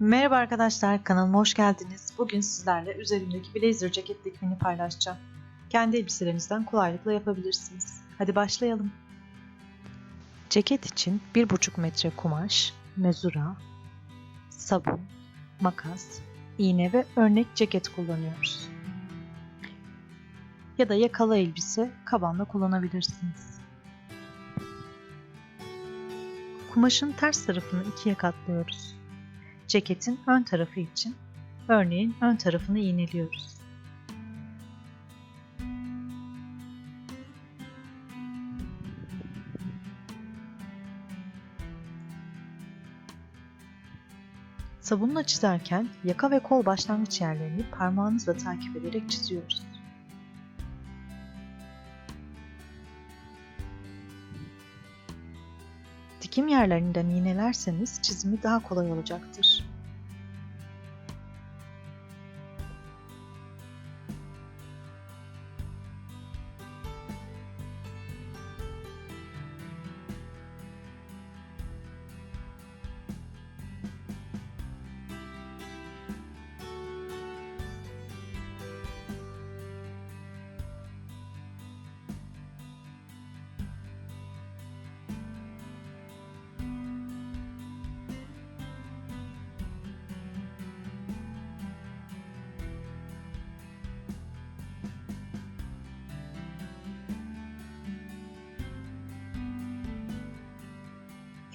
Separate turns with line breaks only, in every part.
Merhaba arkadaşlar, kanalıma hoş geldiniz. Bugün sizlerle üzerimdeki blazer ceket dikimini paylaşacağım. Kendi elbiselerinizden kolaylıkla yapabilirsiniz. Hadi başlayalım. Ceket için 1,5 metre kumaş, mezura, sabun, makas, iğne ve örnek ceket kullanıyoruz. Ya da yakalı elbise, kabanla kullanabilirsiniz. Kumaşın ters tarafını ikiye katlıyoruz. Ceketin ön tarafı için örneğin ön tarafını iğneliyoruz. Sabunla çizerken yaka ve kol başlangıç yerlerini parmağınızla takip ederek çiziyoruz. Dikim yerlerinden iğnelerseniz çizimi daha kolay olacaktır.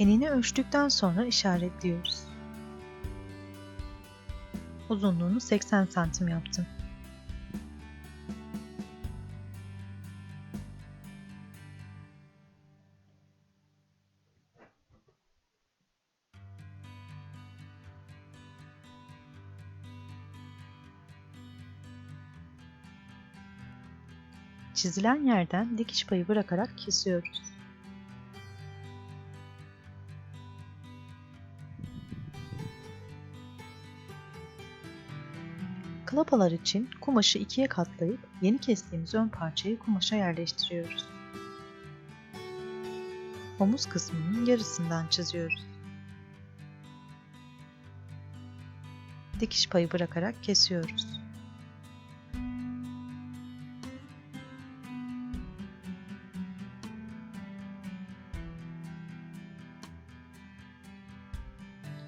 Enini ölçtükten sonra işaretliyoruz. Uzunluğunu 80 santim yaptım. Çizilen yerden dikiş payı bırakarak kesiyoruz. Klapalar için kumaşı ikiye katlayıp yeni kestiğimiz ön parçayı kumaşa yerleştiriyoruz. Omuz kısmının yarısından çiziyoruz. Dikiş payı bırakarak kesiyoruz.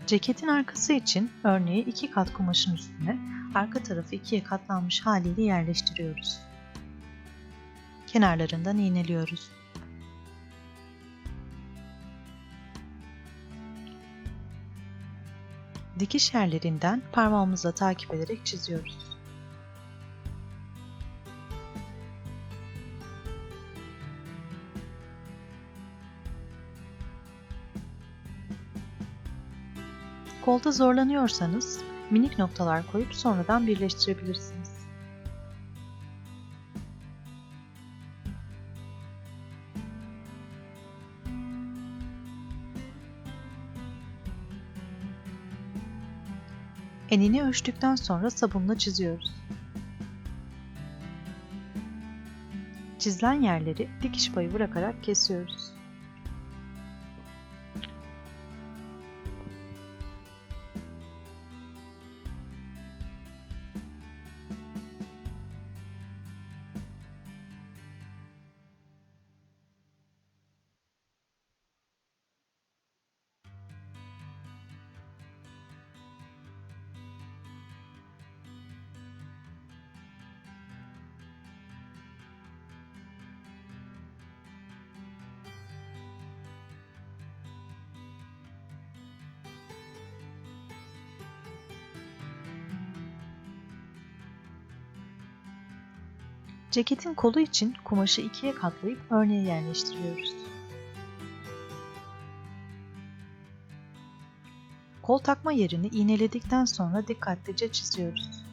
Ceketin arkası için örneği iki kat kumaşın üstüne arka tarafı ikiye katlanmış haliyle yerleştiriyoruz. Kenarlarından iğneliyoruz. Dikiş yerlerinden parmağımızla takip ederek çiziyoruz. Kolda zorlanıyorsanız minik noktalar koyup sonradan birleştirebilirsiniz. Enini ölçtükten sonra sabunla çiziyoruz. Çizilen yerleri dikiş payı bırakarak kesiyoruz. Ceketin kolu için kumaşı ikiye katlayıp örneğe yerleştiriyoruz. Kol takma yerini iğneledikten sonra dikkatlice çiziyoruz.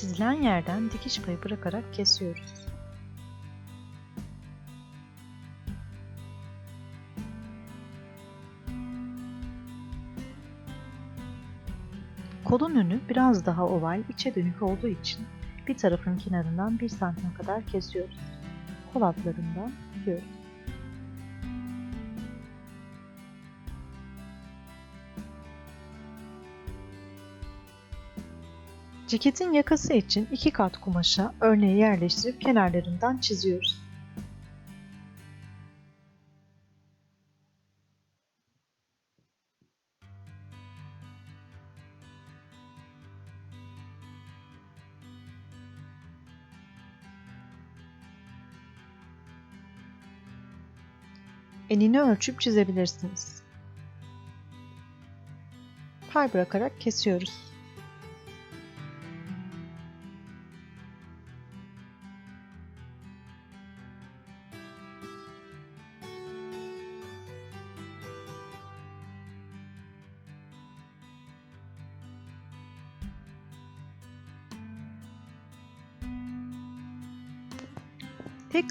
Çizilen yerden dikiş payı bırakarak kesiyoruz. Kolun önü biraz daha oval, içe dönük olduğu için bir tarafın kenarından 1 santim kadar kesiyoruz. Kol altlarından dikiyoruz. Ceketin yakası için iki kat kumaşa örneği yerleştirip kenarlarından çiziyoruz. Enini ölçüp çizebilirsiniz. Pay bırakarak kesiyoruz.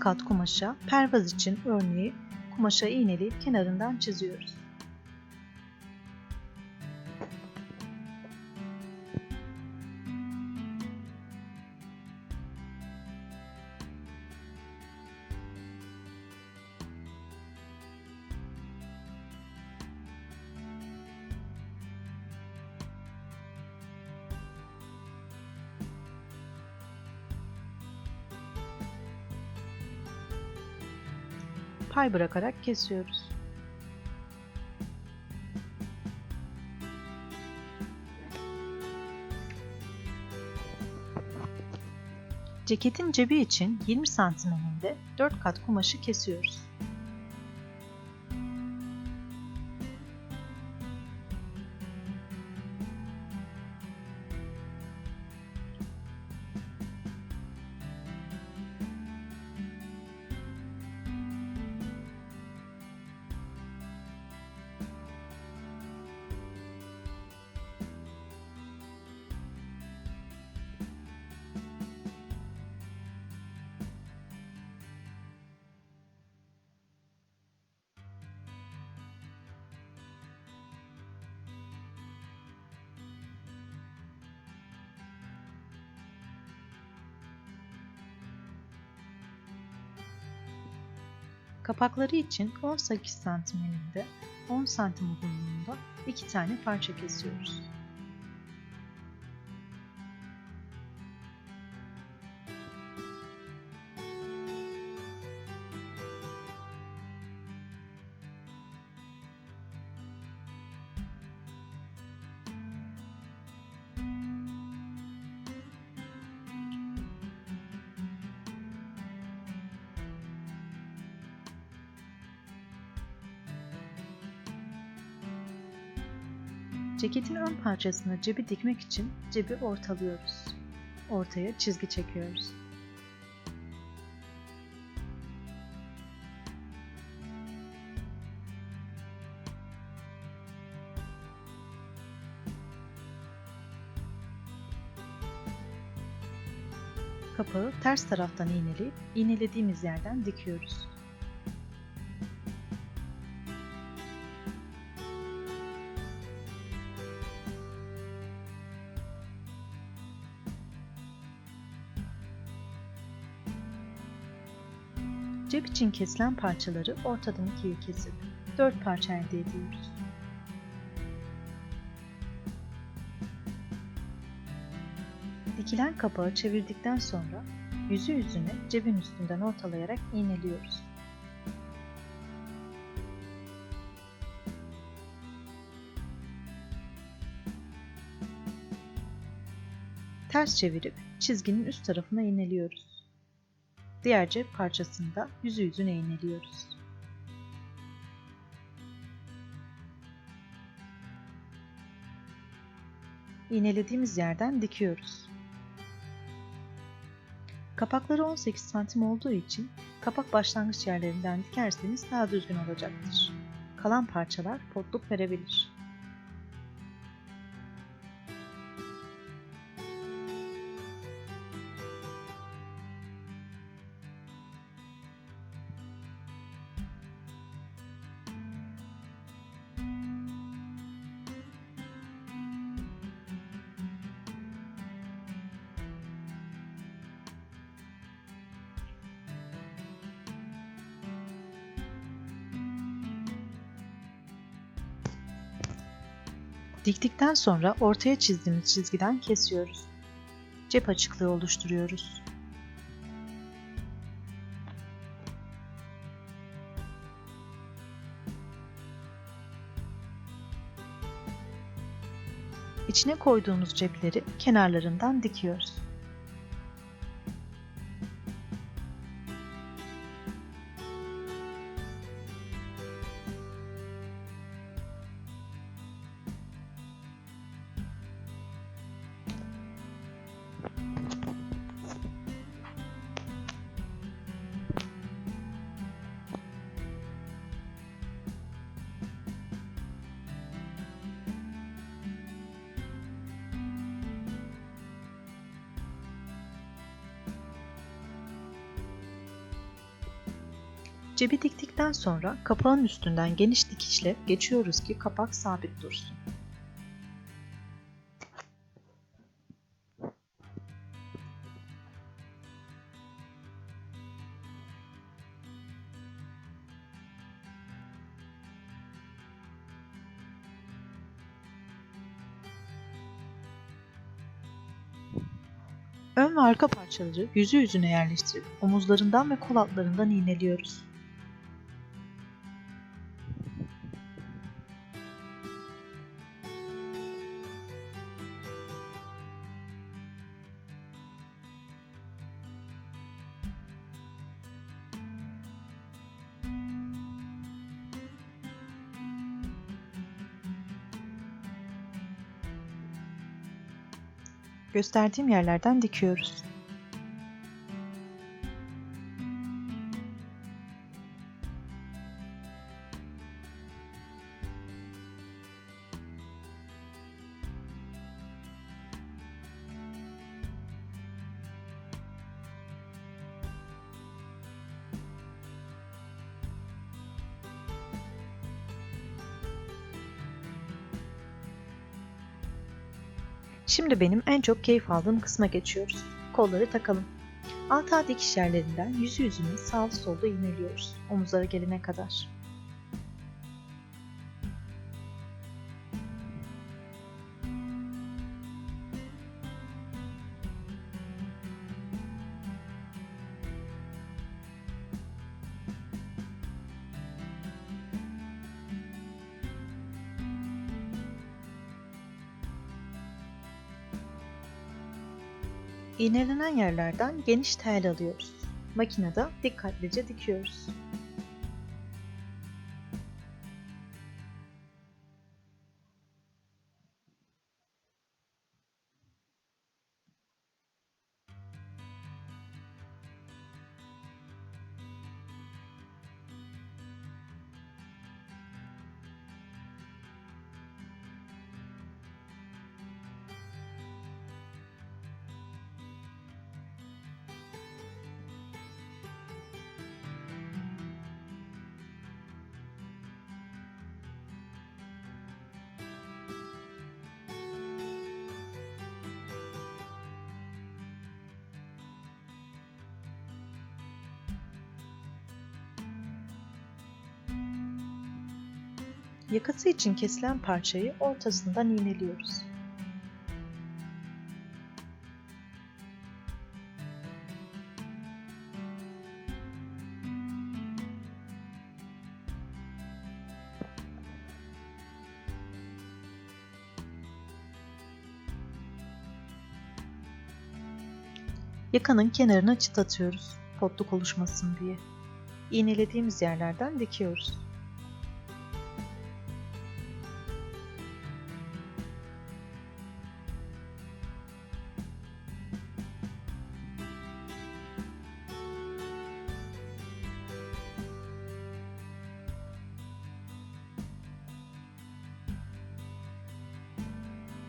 Kat kumaşa pervaz için örneği kumaşa iğneleyip kenarından çiziyoruz. Pay bırakarak kesiyoruz. Ceketin cebi için 20 santim eninde 4 kat kumaşı kesiyoruz. Kapakları için 18 santim eninde 10 santim uzunluğunda iki tane parça kesiyoruz. Ceketin ön parçasına cebi dikmek için cebi ortalıyoruz. Ortaya çizgi çekiyoruz. Kapağı ters taraftan iğneleyip iğnelediğimiz yerden dikiyoruz. İçin kesilen parçaları ortadan ikiye kesip dört parça elde ediyoruz. Dikilen kapağı çevirdikten sonra yüzü yüzüne cebin üstünden ortalayarak iğneliyoruz. Ters çevirip çizginin üst tarafına iğneliyoruz. Diğer cep parçasını da yüzü yüzüne iğneliyoruz. İğnelediğimiz yerden dikiyoruz. Kapakları 18 santim olduğu için kapak başlangıç yerlerinden dikerseniz daha düzgün olacaktır. Kalan parçalar potluk verebilir. Diktikten sonra ortaya çizdiğimiz çizgiden kesiyoruz. Cep açıklığı oluşturuyoruz. İçine koyduğumuz cepleri kenarlarından dikiyoruz. Cebi diktikten sonra kapağın üstünden geniş dikişle geçiyoruz ki kapak sabit dursun. Ön ve arka parçaları yüzü yüzüne yerleştirip omuzlarından ve kol altlarından iğneliyoruz. Gösterdiğim yerlerden dikiyoruz. Şimdi benim en çok keyif aldığım kısma geçiyoruz. Kolları takalım. Alta dikiş yerlerinden yüzü yüzüne sağlı solda iğneliyoruz. Omuzlara gelene kadar. İğnelenen yerlerden geniş tel alıyoruz. Makinede dikkatlice dikiyoruz. Yakası için kesilen parçayı ortasından iğneliyoruz. Yakanın kenarına çıt atıyoruz, potluk oluşmasın diye. İğnelediğimiz yerlerden dikiyoruz.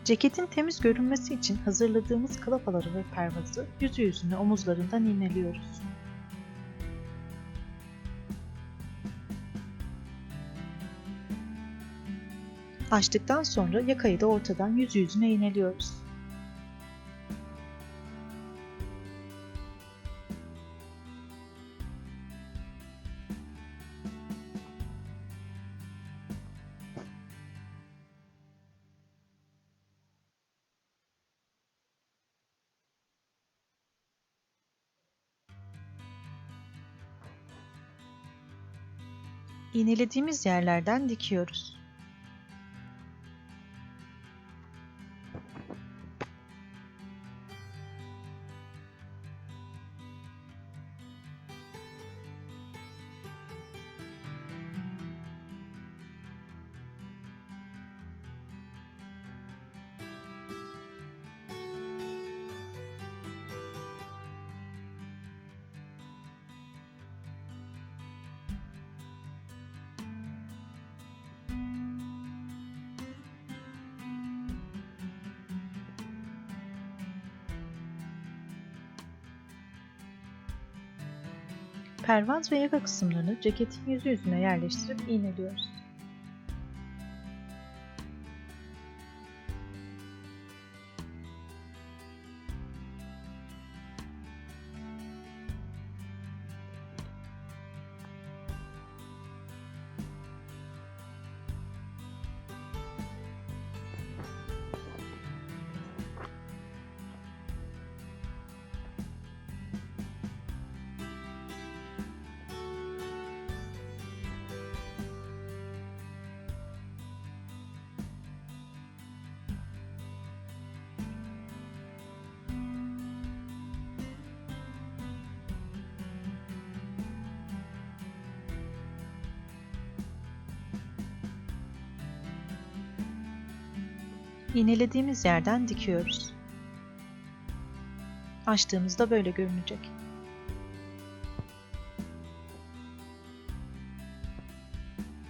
Ceketin temiz görünmesi için hazırladığımız klapaları ve pervazı yüzü yüzüne omuzlarından iğneliyoruz. Açtıktan sonra yakayı da ortadan yüzü yüzüne iğneliyoruz. İğnelediğimiz yerlerden dikiyoruz. Pervaz ve yaka kısımlarını ceketin yüzü yüzüne yerleştirip iğneliyoruz. İğnelediğimiz yerden dikiyoruz. Açtığımızda böyle görünecek.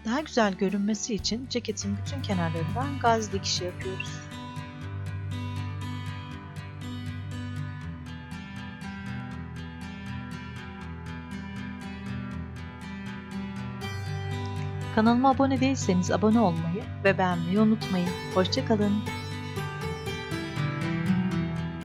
Daha güzel görünmesi için ceketin bütün kenarlarından gaz dikişi yapıyoruz. Kanalıma abone değilseniz abone olmayı ve beğenmeyi unutmayın. Hoşçakalın.